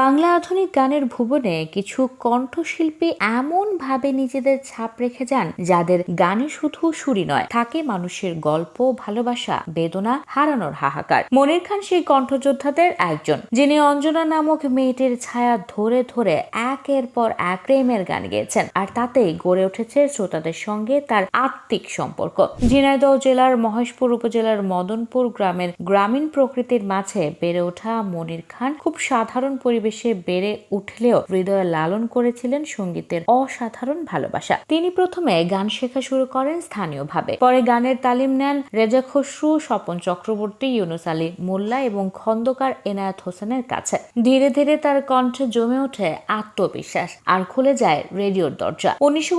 বাংলা আধুনিক গানের ভুবনে কিছু কণ্ঠশিল্পী এমন ভাবে নিজেদের ছাপ রেখে যান যাদের গানে শুধু সুরি নয়, থাকে মানুষের গল্প, ভালোবাসা, বেদনা, হারানোর হাহাকার। মনির খান সেই কণ্ঠযোদ্ধাদের একজন, যিনি অঞ্জনা নামক মেয়েটির ছায়া ধরে ধরে একের পর এক প্রেমের গান গেয়েছেন আর তাতেই গড়ে উঠেছে শ্রোতাদের সঙ্গে তার আত্মিক সম্পর্ক। ঝিনাইদহ জেলার মহেশপুর উপজেলার মদনপুর গ্রামের গ্রামীণ প্রকৃতির মাঝে বেড়ে ওঠা মনির খান খুব সাধারণ পরিবেশে বেড়ে উঠলেও হৃদয়ে লালন করেছিলেন সঙ্গীতের অসাধারণ ভালোবাসা। তিনি প্রথমে গান শেখা শুরু করেন স্থানীয়ভাবে। পরে গানের তালিম নেন রেজা খসরু, স্বপন চক্রবর্তী, ইউনুস আলী মোল্লা এবং খন্দকার এনায়েত হোসেনের কাছে। ধীরে ধীরে তার কণ্ঠে জমে ওঠে আত্মবিশ্বাস আর খুলে যায় রেডিওর দরজা। উনিশশো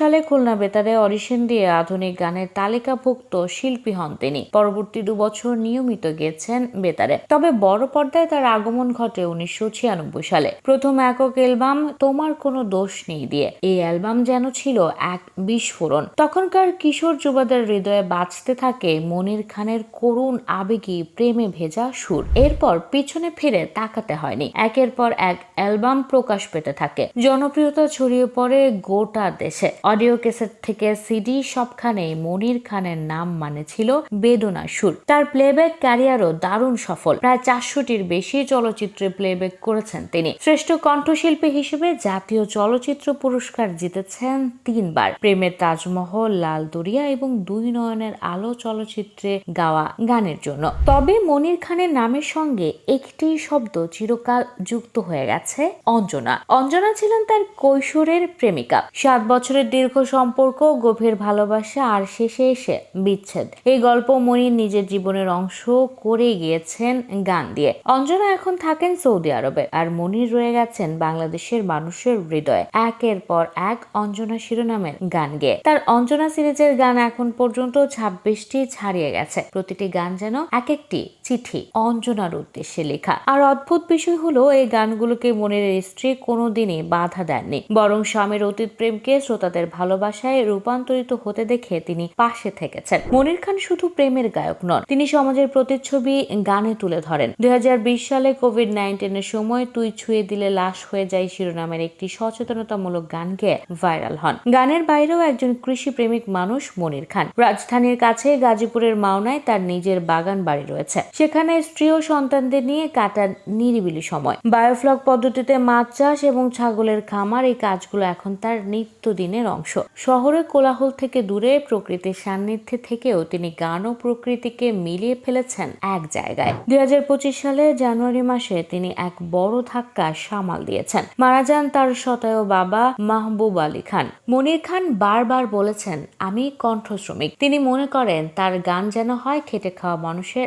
সালে খুলনা বেতারে অডিশন দিয়ে আধুনিক গানের তালিকাভুক্ত শিল্পী হন তিনি। পরবর্তী দু বছর নিয়মিত গেছেন বেতারে। তবে বড় পর্দায় তার আগমন ঘটে উনিশশো ছিয়ানব্বই সালে। প্রথম একক অ্যালবাম, তোমার কোনো দোষ নেই দিয়ে। এই অ্যালবাম যেন ছিল এক বিস্ফোরণ। তখনকার কিশোর যুবাদের হৃদয়ে বাঁচতে থাকে মনির খানের করুণ আবেগী প্রেমে ভেজা সুর। এরপর পিছনে ফিরে তাকাতে হয়নি। একের পর এক অ্যালবাম প্রকাশ পেতে থাকে। জনপ্রিয়তা ছড়িয়ে পড়ে গোটা দেশে। অডিও ক্যাসেট থেকে সিডি সবখানেই মনির খানের নাম মানে ছিল বেদনা সুর। তার প্লেব্যাক ক্যারিয়ারও দারুণ সফল। প্রায় চারশোটির বেশি চলচ্চিত্রে প্লেব্যাক করেছেন তিনি। শ্রেষ্ঠ কণ্ঠশিল্পী হিসেবে জাতীয় চলচ্চিত্র পুরস্কার জিতেছেন তিনবার। প্রেমের তাজমহল, লাল দরিয়া এবং দুই নয়নের আলো চলচ্চিত্রে গাওয়া গানের জন্য। তবে মনির খানের নামের সঙ্গে একটি শব্দ চিরকাল যুক্ত হয়ে গেছে অঞ্জনা। অঞ্জনা ছিলেন তার কৈশোরের প্রেমিকা। সাত বছরের দীর্ঘ সম্পর্ক, গভীর ভালোবাসা আর শেষে এসে বিচ্ছেদ। এই গল্প মনির নিজের জীবনের অংশ করে গিয়েছেন গান দিয়ে। অঞ্জনা এখন থাকেন সৌদি আরবে। আর মনির রয়ে গেছেন বাংলাদেশের মানুষের হৃদয়ে। একের পর এক অঞ্জনা শিরোনামের গান গেয়ে। তার অঞ্জনা সিরিজের গান এখন পর্যন্ত ছাব্বিশটি ছাড়িয়ে গেছে। প্রতিটি গান যেন এক একটি চিঠি অঞ্জনার উদ্দেশ্যে লেখা। আর অদ্ভুত বিষয় হলো, এই গানগুলোকে মনের স্ত্রী কোনোদিনই বাধা দেননি। বরং স্বামীর অতীত প্রেমকে শ্রোতাদের ভালোবাসায় রূপান্তরিত হতে দেখে তিনি পাশে থেকেছেন। মনির খান শুধু প্রেমের গায়ক নন, তিনি সমাজের প্রতিচ্ছবি গানে তুলে ধরেন। দুই হাজার বিশ সালে কোভিড নাইন্টিনের সময় তুই ছুঁয়ে দিলে লাশ হয়ে যায় শিরোনামের একটি সচেতনতামূলক গান গেয়ে ভাইরাল হন। গানের বাইরেও একজন কৃষি প্রেমিক মানুষ মনির খান। রাজধানীর কাছে গাজীপুরের মাওনায় তার নিজের বাগান বাড়ি রয়েছে। সেখানে স্ত্রী ও সন্তানদের নিয়ে কাটান নিরিবিলি সময়। বায়োফ্লক পদ্ধতিতে মাছ চাষ এবং ছাগলের খামার এই কাজগুলো এখন তার নিত্যদিনের অংশ। শহরে কোলাহল থেকে দূরে প্রকৃতির সান্নিধ্যে থেকেও তিনি গান ও প্রকৃতিকে মিলিয়ে ফেলেছেন এক জায়গায়। দুই সালে জানুয়ারি মাসে তিনি এক বড় ধাক্কা সামাল দিয়েছেন। মারা যান তার শতায়ু বাবা মাহবুব আলী খান। মনির খান বারবার বলেছেন, আমি কণ্ঠ শ্রমিক তিনি মনে করেন, তার গান যেন হয়, খেটে খাওয়া মানুষের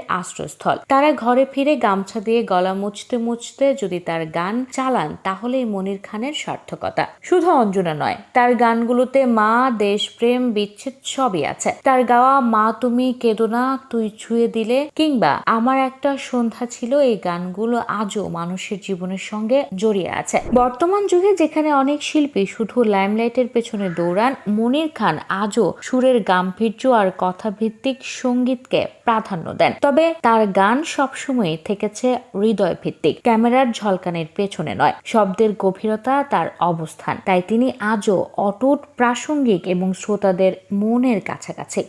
আশ্রয়স্থল তারা ঘরে ফিরে গামছা দিয়ে গলা মুছতে মুছতে যদি তার গান চালান, তাহলেই মনির খানের সার্থকতা। শুধু অঞ্জনা নয়, তার গানগুলোতে মা, দেশপ্রেম, বিচ্ছেদ সবই আছে। তার গাওয়া মা তুমি কেদোনা তুই ছুঁয়ে দিলে কিংবা আমার একটা সন্ধ্যা ছিল এই গানগুলো আজও মানুষের জীবনের সঙ্গে জড়িয়ে আছে। বর্তমান যুগে যেখানে অনেক শিল্পী শুধু লাইমলাইটের পেছনে দৌড়ান, মনির খান আজও সুরের গাম্ভীর্য আর কথাভিত্তিক সঙ্গীতকে প্রাধান্য দেন। তবে তার গান সবসময় থেকেছে হৃদয় ভিত্তিক ক্যামেরার ঝলকানের পেছনে নয়, শব্দের গভীরতা তার অবস্থান। তাই তিনি আজও অটুট প্রাসঙ্গিক এবং শ্রোতাদের মনের কাছাকাছি।